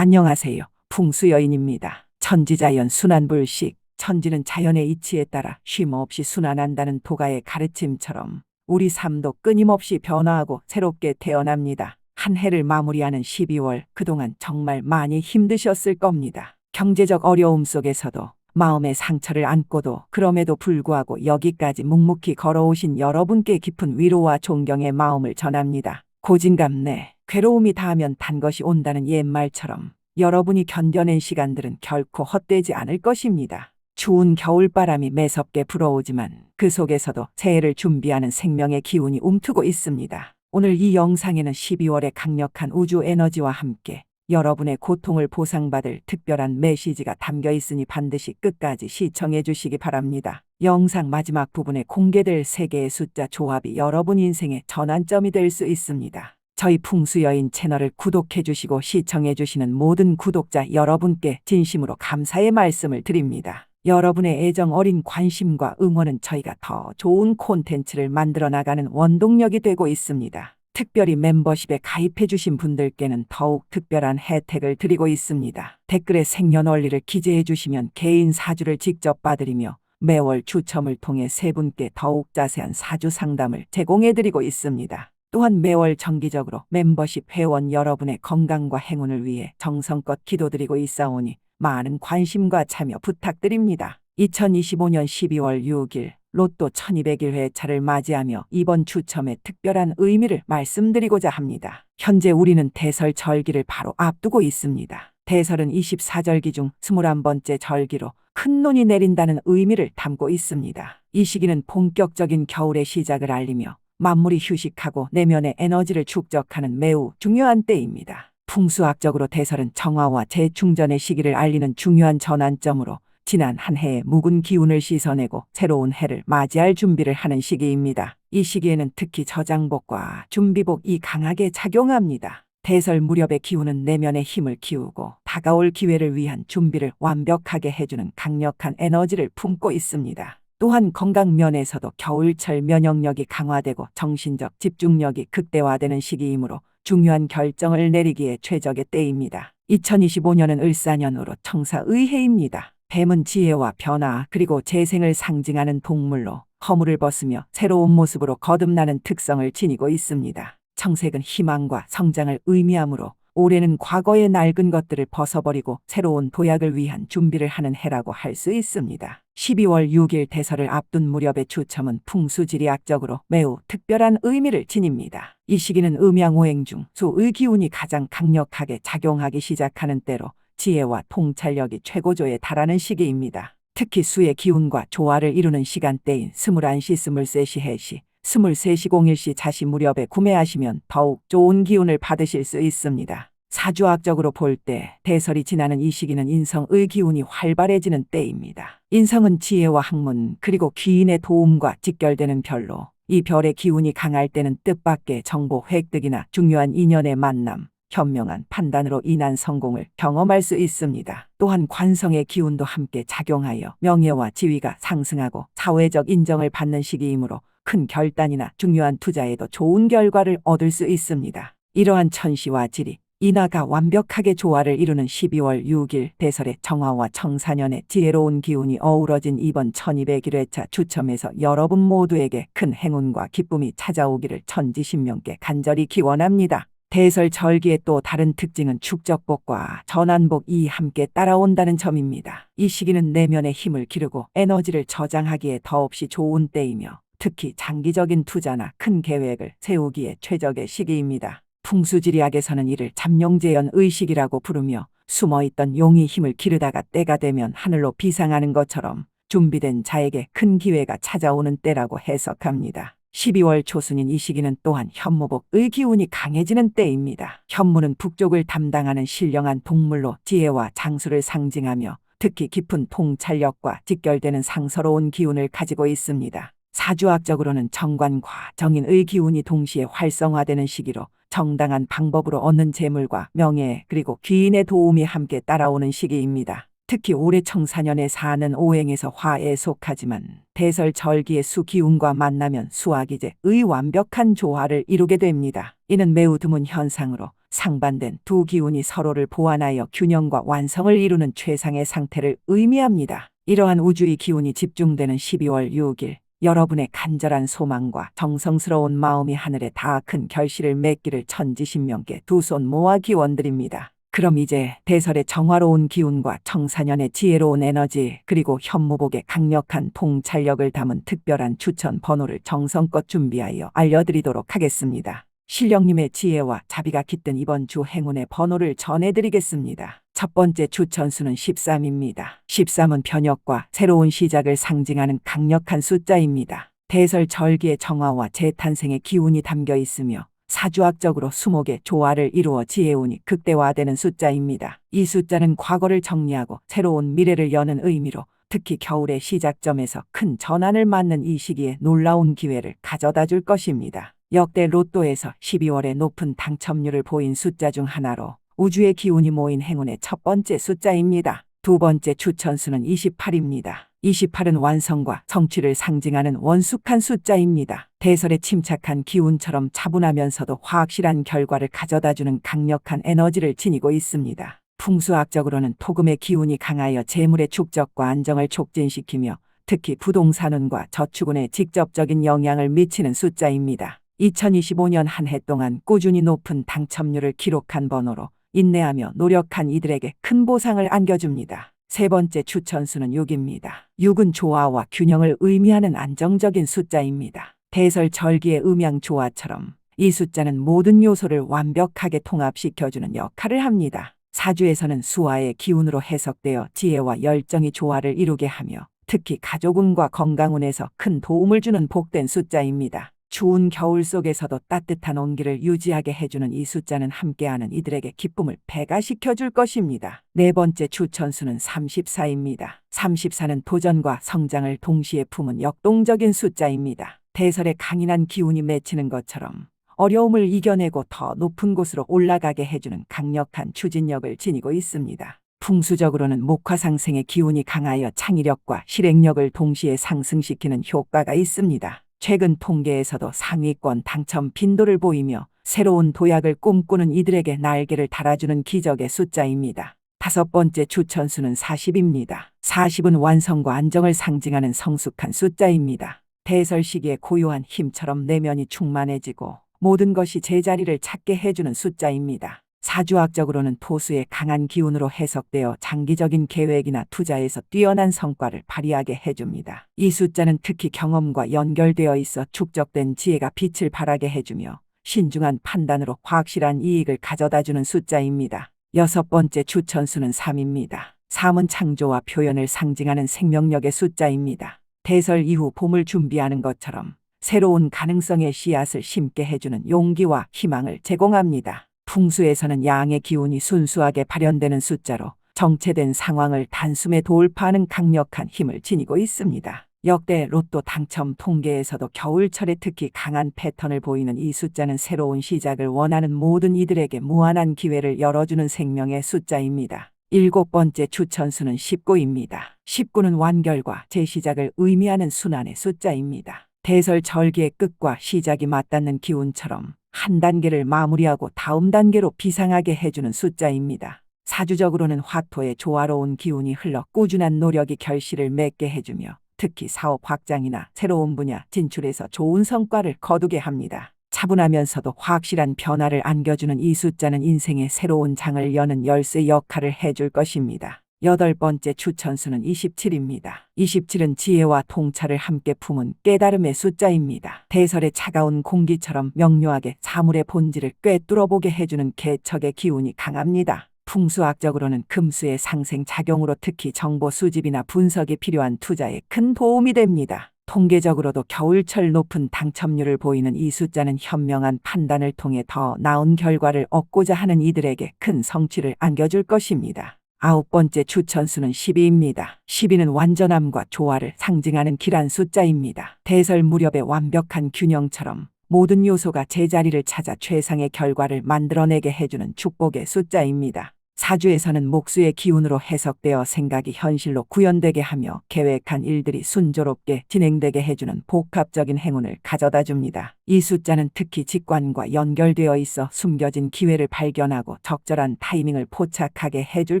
안녕하세요. 풍수 여인입니다. 천지자연 순환불식. 천지는 자연의 이치에 따라 쉼없이 순환한다는 도가의 가르침처럼 우리 삶도 끊임없이 변화하고 새롭게 태어납니다. 한 해를 마무리하는 12월 그동안 정말 많이 힘드셨을 겁니다. 경제적 어려움 속에서도 마음의 상처를 안고도 그럼에도 불구하고 여기까지 묵묵히 걸어오신 여러분께 깊은 위로와 존경의 마음을 전합니다. 고진감래, 괴로움이 닿으면 단 것이 온다는 옛말처럼 여러분이 견뎌낸 시간들은 결코 헛되지 않을 것입니다. 추운 겨울바람이 매섭게 불어오지만 그 속에서도 새해를 준비하는 생명의 기운이 움트고 있습니다. 오늘 이 영상에는 12월의 강력한 우주 에너지와 함께 여러분의 고통을 보상받을 특별한 메시지가 담겨 있으니 반드시 끝까지 시청해 주시기 바랍니다. 영상 마지막 부분에 공개될 세 개의 숫자 조합이 여러분 인생의 전환점이 될 수 있습니다. 저희 풍수여인 채널을 구독해 주시고 시청해 주시는 모든 구독자 여러분께 진심으로 감사의 말씀을 드립니다. 여러분의 애정 어린 관심과 응원은 저희가 더 좋은 콘텐츠를 만들어 나가는 원동력이 되고 있습니다. 특별히 멤버십에 가입해 주신 분들께는 더욱 특별한 혜택을 드리고 있습니다. 댓글에 생년월일을 기재해 주시면 개인 사주를 직접 봐드리며 매월 추첨을 통해 세 분께 더욱 자세한 사주 상담을 제공해 드리고 있습니다. 또한 매월 정기적으로 멤버십 회원 여러분의 건강과 행운을 위해 정성껏 기도드리고 있사오니 많은 관심과 참여 부탁드립니다. 2025년 12월 6일 로또 1200일 회차를 맞이하며 이번 추첨의 특별한 의미를 말씀드리고자 합니다. 현재 우리는 대설 절기를 바로 앞두고 있습니다. 대설은 24절기 중 21번째 절기로 큰 눈이 내린다는 의미를 담고 있습니다. 이 시기는 본격적인 겨울의 시작을 알리며 만물이 휴식하고 내면의 에너지를 축적하는 매우 중요한 때입니다. 풍수학적으로 대설은 정화와 재충전의 시기를 알리는 중요한 전환점으로 지난 한 해의 묵은 기운을 씻어내고 새로운 해를 맞이할 준비를 하는 시기입니다. 이 시기에는 특히 저장복과 준비복이 강하게 작용합니다. 대설 무렵의 기운은 내면의 힘을 키우고 다가올 기회를 위한 준비를 완벽하게 해주는 강력한 에너지를 품고 있습니다. 또한 건강 면에서도 겨울철 면역력이 강화되고 정신적 집중력이 극대화되는 시기이므로 중요한 결정을 내리기에 최적의 때입니다. 2025년은 을사년으로 청사의해입니다. 뱀은 지혜와 변화 그리고 재생을 상징하는 동물로 허물을 벗으며 새로운 모습으로 거듭나는 특성을 지니고 있습니다. 청색은 희망과 성장을 의미하므로 올해는 과거의 낡은 것들을 벗어버리고 새로운 도약을 위한 준비를 하는 해라고 할 수 있습니다. 12월 6일 대설을 앞둔 무렵의 추첨은 풍수지리학적으로 매우 특별한 의미를 지닙니다. 이 시기는 음양오행 중 수의 기운이 가장 강력하게 작용하기 시작하는 때로 지혜와 통찰력이 최고조에 달하는 시기입니다. 특히 수의 기운과 조화를 이루는 시간대인 21시 23시 해시 23시 01시 자시 무렵에 구매하시면 더욱 좋은 기운을 받으실 수 있습니다. 사주학적으로 볼 때 대설이 지나는 이 시기는 인성의 기운이 활발해지는 때입니다. 인성은 지혜와 학문 그리고 귀인의 도움과 직결되는 별로 이 별의 기운이 강할 때는 뜻밖의 정보 획득이나 중요한 인연의 만남, 현명한 판단으로 인한 성공을 경험할 수 있습니다. 또한 관성의 기운도 함께 작용하여 명예와 지위가 상승하고 사회적 인정을 받는 시기이므로 큰 결단이나 중요한 투자에도 좋은 결과를 얻을 수 있습니다. 이러한 천시와 지리, 인하가 완벽하게 조화를 이루는 12월 6일 대설의 정화와 청사년의 지혜로운 기운이 어우러진 이번 1201회차 추첨에서 여러분 모두에게 큰 행운과 기쁨이 찾아오기를 천지신명께 간절히 기원합니다. 대설 절기의 또 다른 특징은 축적복과 전환복이 함께 따라온다는 점입니다. 이 시기는 내면의 힘을 기르고 에너지를 저장하기에 더없이 좋은 때이며 특히 장기적인 투자나 큰 계획을 세우기에 최적의 시기입니다. 풍수지리학에 서는 이를 잠룡재연 의식이라고 부르며 숨어있던 용이 힘을 기르다가 때가 되면 하늘로 비상하는 것처럼 준비된 자에게 큰 기회가 찾아오는 때라고 해석합니다. 12월 초순인 이 시기는 또한 현무복의 기운이 강해지는 때입니다. 현무는 북쪽을 담당하는 신령한 동물로 지혜와 장수를 상징하며 특히 깊은 통찰력과 직결되는 상서로운 기운을 가지고 있습니다. 사주학적으로는 정관과 정인의 기운이 동시에 활성화되는 시기로 정당한 방법으로 얻는 재물과 명예 그리고 귀인의 도움이 함께 따라오는 시기입니다. 특히 올해 청사년에 사는 오행에서 화에 속하지만 대설 절기의 수 기운과 만나면 수학이제의 완벽한 조화를 이루게 됩니다. 이는 매우 드문 현상으로 상반된 두 기운이 서로를 보완하여 균형과 완성을 이루는 최상의 상태를 의미합니다. 이러한 우주의 기운이 집중되는 12월 6일 여러분의 간절한 소망과 정성스러운 마음이 하늘에 다 큰 결실을 맺기를 천지신명께 두 손 모아 기원드립니다. 그럼 이제 대설의 정화로운 기운과 청사년의 지혜로운 에너지 그리고 현무복의 강력한 통찰력을 담은 특별한 추천 번호를 정성껏 준비하여 알려드리도록 하겠습니다. 신령님의 지혜와 자비가 깃든 이번 주 행운의 번호를 전해드리겠습니다. 첫 번째 추천수는 13입니다. 13은 변혁과 새로운 시작을 상징하는 강력한 숫자입니다. 대설 절기의 정화와 재탄생의 기운이 담겨 있으며 사주학적으로 수목의 조화를 이루어 지혜운이 극대화되는 숫자입니다. 이 숫자는 과거를 정리하고 새로운 미래를 여는 의미로 특히 겨울의 시작점에서 큰 전환을 맞는 이 시기에 놀라운 기회를 가져다 줄 것입니다. 역대 로또에서 12월에 높은 당첨률을 보인 숫자 중 하나로 우주의 기운이 모인 행운의 첫 번째 숫자입니다. 두 번째 추천수는 28입니다. 28은 완성과 성취를 상징하는 원숙한 숫자입니다. 대설의 침착한 기운처럼 차분하면서도 확실한 결과를 가져다주는 강력한 에너지를 지니고 있습니다. 풍수학적으로는 토금의 기운이 강하여 재물의 축적과 안정을 촉진시키며 특히 부동산운과 저축운에 직접적인 영향을 미치는 숫자입니다. 2025년 한 해 동안 꾸준히 높은 당첨률을 기록한 번호로 인내하며 노력한 이들에게 큰 보상을 안겨줍니다. 세 번째 추천수는 6입니다. 6은 조화와 균형을 의미하는 안정적인 숫자입니다. 대설 절기의 음양 조화처럼 이 숫자는 모든 요소를 완벽하게 통합시켜주는 역할을 합니다. 사주에서는 수화의 기운으로 해석되어 지혜와 열정이 조화를 이루게 하며 특히 가족운과 건강운에서 큰 도움을 주는 복된 숫자입니다. 추운 겨울 속에서도 따뜻한 온기를 유지하게 해주는 이 숫자는 함께하는 이들에게 기쁨을 배가시켜 줄 것입니다. 네 번째 추천수는 34입니다. 34는 도전과 성장을 동시에 품은 역동적인 숫자입니다. 대설의 강인한 기운이 맺히는 것처럼 어려움을 이겨내고 더 높은 곳으로 올라가게 해주는 강력한 추진력을 지니고 있습니다. 풍수적으로는 목화상생의 기운이 강하여 창의력과 실행력을 동시에 상승시키는 효과가 있습니다. 최근 통계에서도 상위권 당첨 빈도를 보이며 새로운 도약을 꿈꾸는 이들에게 날개를 달아주는 기적의 숫자입니다. 다섯 번째 추천수는 40입니다. 40은 완성과 안정을 상징하는 성숙한 숫자입니다. 대설 시기에 고요한 힘처럼 내면이 충만해지고 모든 것이 제자리를 찾게 해주는 숫자입니다. 사주학적으로는 토수의 강한 기운으로 해석되어 장기적인 계획이나 투자에서 뛰어난 성과를 발휘하게 해줍니다. 이 숫자는 특히 경험과 연결되어 있어 축적된 지혜가 빛을 발하게 해주며 신중한 판단으로 확실한 이익을 가져다주는 숫자입니다. 여섯 번째 추천수는 3입니다. 3은 창조와 표현을 상징하는 생명력의 숫자입니다. 대설 이후 봄을 준비하는 것처럼 새로운 가능성의 씨앗을 심게 해주는 용기와 희망을 제공합니다. 풍수에서는 양의 기운이 순수하게 발현되는 숫자로 정체된 상황을 단숨에 돌파하는 강력한 힘을 지니고 있습니다. 역대 로또 당첨 통계에서도 겨울철에 특히 강한 패턴을 보이는 이 숫자는 새로운 시작을 원하는 모든 이들에게 무한한 기회를 열어주는 생명의 숫자입니다. 일곱 번째 추천수는 19입니다. 19는 완결과 재시작을 의미하는 순환의 숫자입니다. 대설 절기의 끝과 시작이 맞닿는 기운처럼 한 단계를 마무리하고 다음 단계로 비상하게 해주는 숫자입니다. 사주적으로는 화토의 조화로운 기운이 흘러 꾸준한 노력이 결실을 맺게 해주며 특히 사업 확장이나 새로운 분야 진출에서 좋은 성과를 거두게 합니다. 차분하면서도 확실한 변화를 안겨주는 이 숫자는 인생의 새로운 장을 여는 열쇠 역할을 해줄 것입니다. 여덟 번째 추천수는 27입니다. 27은 지혜와 통찰을 함께 품은 깨달음의 숫자입니다. 대설의 차가운 공기처럼 명료하게 사물의 본질을 꿰뚫어보게 해주는 개척의 기운이 강합니다. 풍수학적으로는 금수의 상생 작용으로 특히 정보 수집이나 분석이 필요한 투자에 큰 도움이 됩니다. 통계적으로도 겨울철 높은 당첨률을 보이는 이 숫자는 현명한 판단을 통해 더 나은 결과를 얻고자 하는 이들에게 큰 성취를 안겨줄 것입니다. 아홉 번째 추천수는 12입니다. 12는 완전함과 조화를 상징하는 길한 숫자입니다. 대설 무렵의 완벽한 균형처럼 모든 요소가 제자리를 찾아 최상의 결과를 만들어내게 해주는 축복의 숫자입니다. 사주에서는 목수의 기운으로 해석되어 생각이 현실로 구현되게 하며 계획한 일들이 순조롭게 진행되게 해주는 복합적인 행운을 가져다 줍니다. 이 숫자는 특히 직관과 연결되어 있어 숨겨진 기회를 발견하고 적절한 타이밍을 포착하게 해줄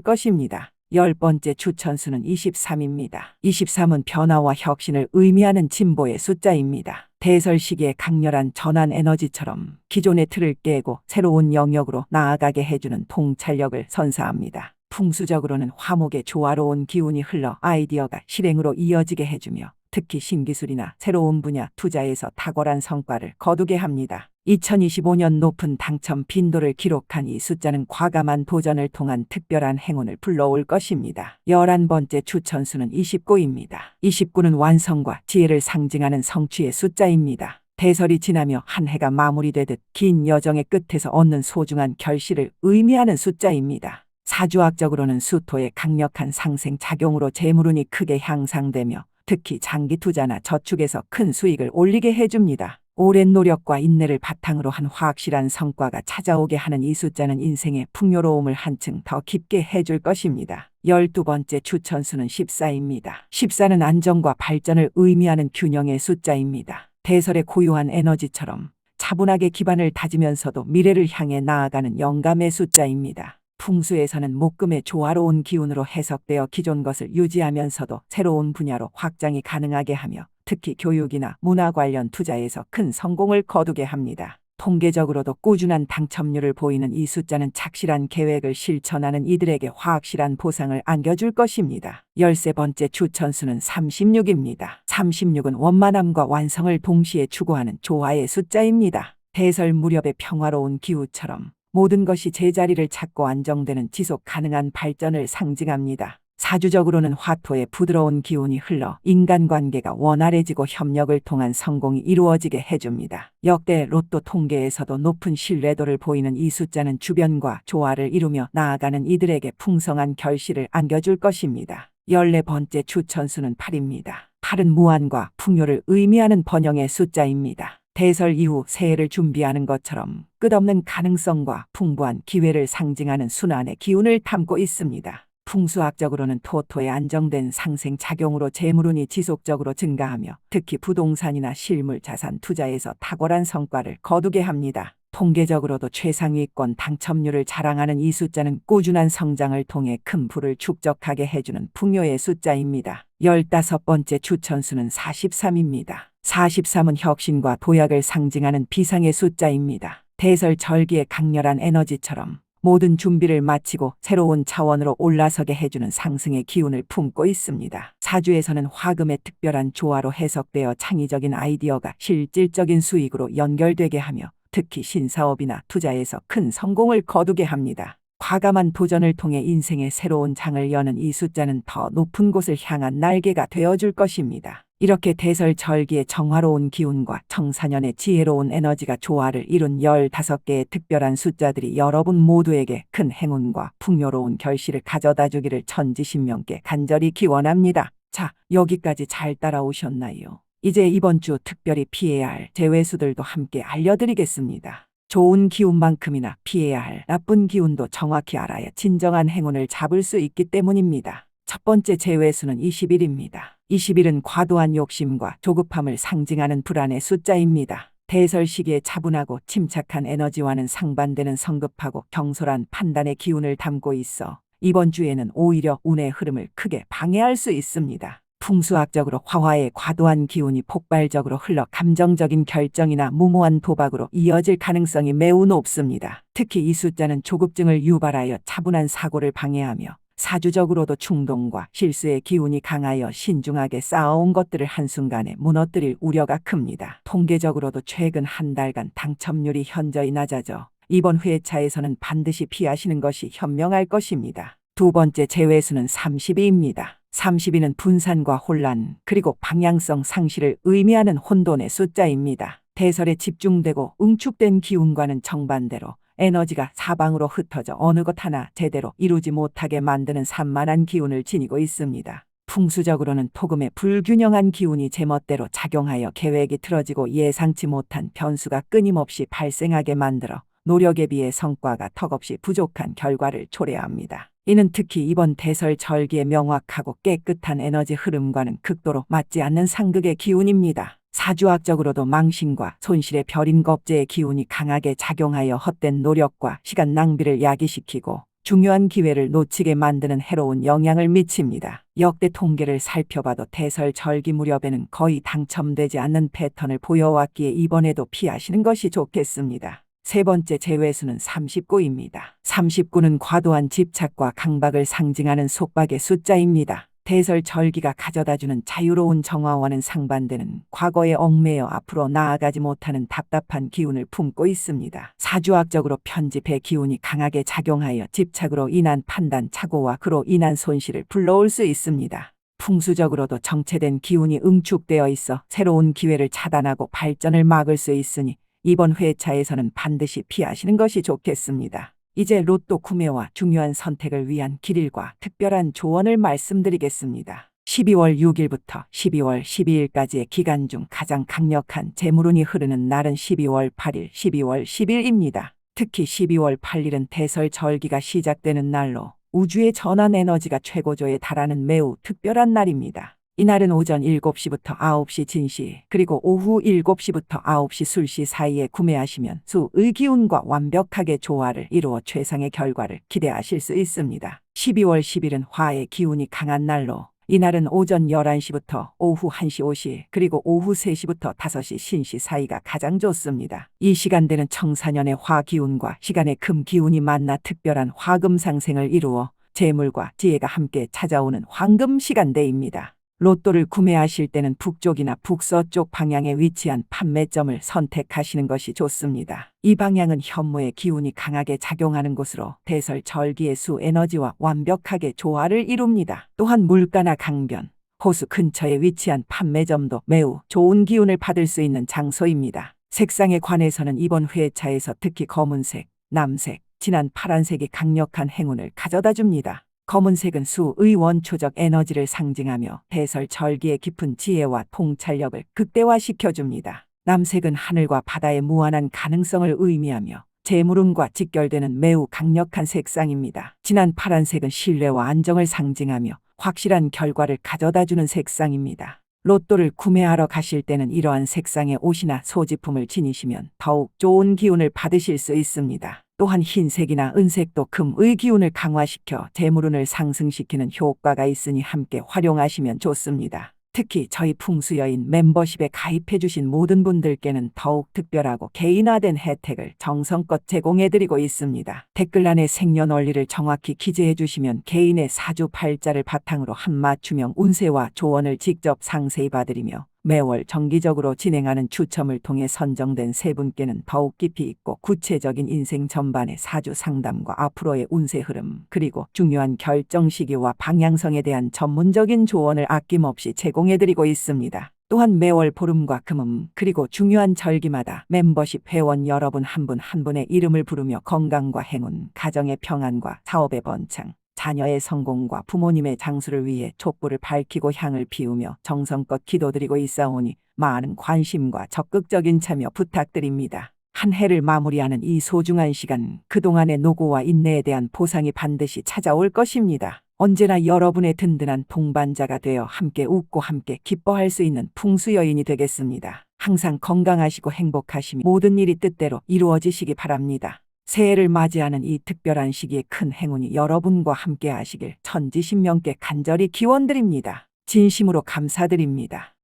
것입니다. 열 번째 추천수는 23입니다. 23은 변화와 혁신을 의미하는 진보의 숫자입니다. 대설 시기의 강렬한 전환 에너지처럼 기존의 틀을 깨고 새로운 영역으로 나아가게 해주는 통찰력을 선사합니다. 풍수적으로는 화목의 조화로운 기운이 흘러 아이디어가 실행으로 이어지게 해주며 특히 신기술이나 새로운 분야 투자에서 탁월한 성과를 거두게 합니다. 2025년 높은 당첨 빈도를 기록한 이 숫자는 과감한 도전을 통한 특별한 행운을 불러올 것입니다. 11번째 추천수는 29입니다. 29는 완성과 지혜를 상징하는 성취의 숫자입니다. 대설이 지나며 한 해가 마무리되듯 긴 여정의 끝에서 얻는 소중한 결실을 의미하는 숫자입니다. 사주학적으로는 수토의 강력한 상생 작용으로 재물운이 크게 향상되며 특히 장기 투자나 저축에서 큰 수익을 올리게 해줍니다. 오랜 노력과 인내를 바탕으로 한 확실한 성과가 찾아오게 하는 이 숫자는 인생의 풍요로움을 한층 더 깊게 해줄 것입니다. 열두 번째 추천수는 14입니다. 14는 안정과 발전을 의미하는 균형의 숫자입니다. 대설의 고유한 에너지처럼 차분하게 기반을 다지면서도 미래를 향해 나아가는 영감의 숫자입니다. 풍수에서는 목금의 조화로운 기운으로 해석되어 기존 것을 유지하면서도 새로운 분야로 확장이 가능하게 하며 특히 교육이나 문화 관련 투자에서 큰 성공을 거두게 합니다. 통계적으로도 꾸준한 당첨률을 보이는 이 숫자는 착실한 계획을 실천하는 이들에게 확실한 보상을 안겨줄 것입니다. 열세 번째 추천수는 36입니다. 36은 원만함과 완성을 동시에 추구하는 조화의 숫자입니다. 대설 무렵의 평화로운 기후처럼 모든 것이 제자리를 찾고 안정되는 지속 가능한 발전을 상징합니다. 사주적으로는 화토의 부드러운 기운이 흘러 인간관계가 원활해지고 협력을 통한 성공이 이루어지게 해줍니다. 역대 로또 통계에서도 높은 신뢰도를 보이는 이 숫자는 주변과 조화를 이루며 나아가는 이들에게 풍성한 결실을 안겨줄 것입니다. 열네 번째 추천수는 8입니다. 8은 무한과 풍요를 의미하는 번영의 숫자입니다. 대설 이후 새해를 준비하는 것처럼 끝없는 가능성과 풍부한 기회를 상징하는 순환의 기운을 담고 있습니다. 풍수학적으로는 토토의 안정된 상생 작용으로 재물운이 지속적으로 증가하며 특히 부동산이나 실물 자산 투자에서 탁월한 성과를 거두게 합니다. 통계적으로도 최상위권 당첨률을 자랑하는 이 숫자는 꾸준한 성장을 통해 큰 부를 축적하게 해주는 풍요의 숫자입니다. 열다섯 번째 추천수는 43입니다. 43은 혁신과 도약을 상징하는 비상의 숫자입니다. 대설 절기의 강렬한 에너지처럼 모든 준비를 마치고 새로운 차원으로 올라서게 해주는 상승의 기운을 품고 있습니다. 사주에서는 화금의 특별한 조화로 해석되어 창의적인 아이디어가 실질적인 수익으로 연결되게 하며 특히 신사업이나 투자에서 큰 성공을 거두게 합니다. 과감한 도전을 통해 인생의 새로운 장을 여는 이 숫자는 더 높은 곳을 향한 날개가 되어줄 것입니다. 이렇게 대설 절기의 정화로운 기운과 청사년의 지혜로운 에너지가 조화를 이룬 15개의 특별한 숫자들이 여러분 모두에게 큰 행운과 풍요로운 결실을 가져다 주기를 천지신명께 간절히 기원합니다. 자, 여기까지 잘 따라오셨나요? 이제 이번 주 특별히 피해야 할 제외수들도 함께 알려드리겠습니다. 좋은 기운만큼이나 피해야 할 나쁜 기운도 정확히 알아야 진정한 행운을 잡을 수 있기 때문입니다. 첫 번째 제외수는 21입니다. 21은 과도한 욕심과 조급함을 상징하는 불안의 숫자입니다. 대설 시기에 차분하고 침착한 에너지와는 상반되는 성급하고 경솔한 판단의 기운을 담고 있어 이번 주에는 오히려 운의 흐름을 크게 방해할 수 있습니다. 풍수학적으로 화화의 과도한 기운이 폭발적으로 흘러 감정적인 결정이나 무모한 도박으로 이어질 가능성이 매우 높습니다. 특히 이 숫자는 조급증을 유발하여 차분한 사고를 방해하며 사주적으로도 충동과 실수의 기운이 강하여 신중하게 쌓아온 것들을 한순간에 무너뜨릴 우려가 큽니다. 통계적으로도 최근 한 달간 당첨률이 현저히 낮아져 이번 회차에서는 반드시 피하시는 것이 현명할 것입니다. 두 번째 제외수는 32입니다. 32는 분산과 혼란, 그리고 방향성 상실을 의미하는 혼돈의 숫자입니다. 대설에 집중되고 응축된 기운과는 정반대로 에너지가 사방으로 흩어져 어느 것 하나 제대로 이루지 못하게 만드는 산만한 기운을 지니고 있습니다. 풍수적으로는 토금의 불균형한 기운이 제멋대로 작용하여 계획이 틀어지고 예상치 못한 변수가 끊임없이 발생하게 만들어 노력에 비해 성과가 턱없이 부족한 결과를 초래합니다. 이는 특히 이번 대설 절기의 명확하고 깨끗한 에너지 흐름과는 극도로 맞지 않는 상극의 기운입니다. 사주학적으로도 망신과 손실의 별인 겁재의 기운이 강하게 작용하여 헛된 노력과 시간 낭비를 야기시키고 중요한 기회를 놓치게 만드는 해로운 영향을 미칩니다. 역대 통계를 살펴봐도 대설절기 무렵에는 거의 당첨되지 않는 패턴을 보여왔기에 이번에도 피하시는 것이 좋겠습니다. 세 번째 제외수는 39입니다. 39는 과도한 집착과 강박을 상징하는 속박의 숫자입니다. 대설 절기가 가져다주는 자유로운 정화와는 상반되는 과거에 얽매여 앞으로 나아가지 못하는 답답한 기운을 품고 있습니다. 사주학적으로 편집의 기운이 강하게 작용하여 집착으로 인한 판단 착오와 그로 인한 손실을 불러올 수 있습니다. 풍수적으로도 정체된 기운이 응축되어 있어 새로운 기회를 차단하고 발전을 막을 수 있으니 이번 회차에서는 반드시 피하시는 것이 좋겠습니다. 이제 로또 구매와 중요한 선택을 위한 길일과 특별한 조언을 말씀드리겠습니다. 12월 6일부터 12월 12일까지의 기간 중 가장 강력한 재물운이 흐르는 날은 12월 8일, 12월 10일입니다. 특히 12월 8일은 대설절기가 시작되는 날로 우주의 전환 에너지가 최고조에 달하는 매우 특별한 날입니다. 이날은 오전 7시부터 9시 진시 그리고 오후 7시부터 9시 술시 사이에 구매하시면 수의 기운과 완벽하게 조화를 이루어 최상의 결과를 기대하실 수 있습니다. 12월 10일은 화의 기운이 강한 날로 이날은 오전 11시부터 오후 1시 5시 그리고 오후 3시부터 5시 신시 사이가 가장 좋습니다. 이 시간대는 청사년의 화 기운과 시간의 금 기운이 만나 특별한 화금 상생을 이루어 재물과 지혜가 함께 찾아오는 황금 시간대입니다. 로또를 구매하실 때는 북쪽이나 북서쪽 방향에 위치한 판매점을 선택하시는 것이 좋습니다. 이 방향은 현무의 기운이 강하게 작용하는 곳으로 대설 절기의 수 에너지와 완벽하게 조화를 이룹니다. 또한 물가나 강변, 호수 근처에 위치한 판매점도 매우 좋은 기운을 받을 수 있는 장소입니다. 색상에 관해서는 이번 회차에서 특히 검은색, 남색, 진한 파란색이 강력한 행운을 가져다 줍니다. 검은색은 수의 원초적 에너지를 상징하며 대설 절기의 깊은 지혜와 통찰력을 극대화시켜 줍니다. 남색은 하늘과 바다의 무한한 가능성을 의미하며 재물운과 직결되는 매우 강력한 색상입니다. 진한 파란색은 신뢰와 안정을 상징하며 확실한 결과를 가져다 주는 색상입니다. 로또를 구매하러 가실 때는 이러한 색상의 옷이나 소지품을 지니시면 더욱 좋은 기운을 받으실 수 있습니다. 또한 흰색이나 은색도 금의 기운을 강화시켜 재물운을 상승시키는 효과가 있으니 함께 활용하시면 좋습니다. 특히 저희 풍수여인 멤버십에 가입해주신 모든 분들께는 더욱 특별하고 개인화된 혜택을 정성껏 제공해드리고 있습니다. 댓글란에 생년월일을 정확히 기재해주시면 개인의 사주 팔자를 바탕으로 한 맞춤형 운세와 조언을 직접 상세히 봐드리며 매월 정기적으로 진행하는 추첨을 통해 선정된 세 분께는 더욱 깊이 있고 구체적인 인생 전반의 사주 상담과 앞으로의 운세 흐름, 그리고 중요한 결정 시기와 방향성에 대한 전문적인 조언을 아낌없이 제공해드리고 있습니다. 또한 매월 보름과 금음 그리고 중요한 절기마다 멤버십 회원 여러분 한 분한 분의 이름을 부르며 건강과 행운, 가정의 평안과 사업의 번창, 자녀의 성공과 부모님의 장수를 위해 촛불을 밝히고 향을 피우며 정성껏 기도드리고 있사오니 많은 관심과 적극적인 참여 부탁드립니다. 한 해를 마무리하는 이 소중한 시간, 그동안의 노고와 인내에 대한 보상이 반드시 찾아올 것입니다. 언제나 여러분의 든든한 동반자가 되어 함께 웃고 함께 기뻐할 수 있는 풍수 여인이 되겠습니다. 항상 건강하시고 행복하시며 모든 일이 뜻대로 이루어지시기 바랍니다. 새해를 맞이하는 이 특별한 시기에 큰 행운이 여러분과 함께 하시길 천지신명께 간절히 기원드립니다. 진심으로 감사드립니다.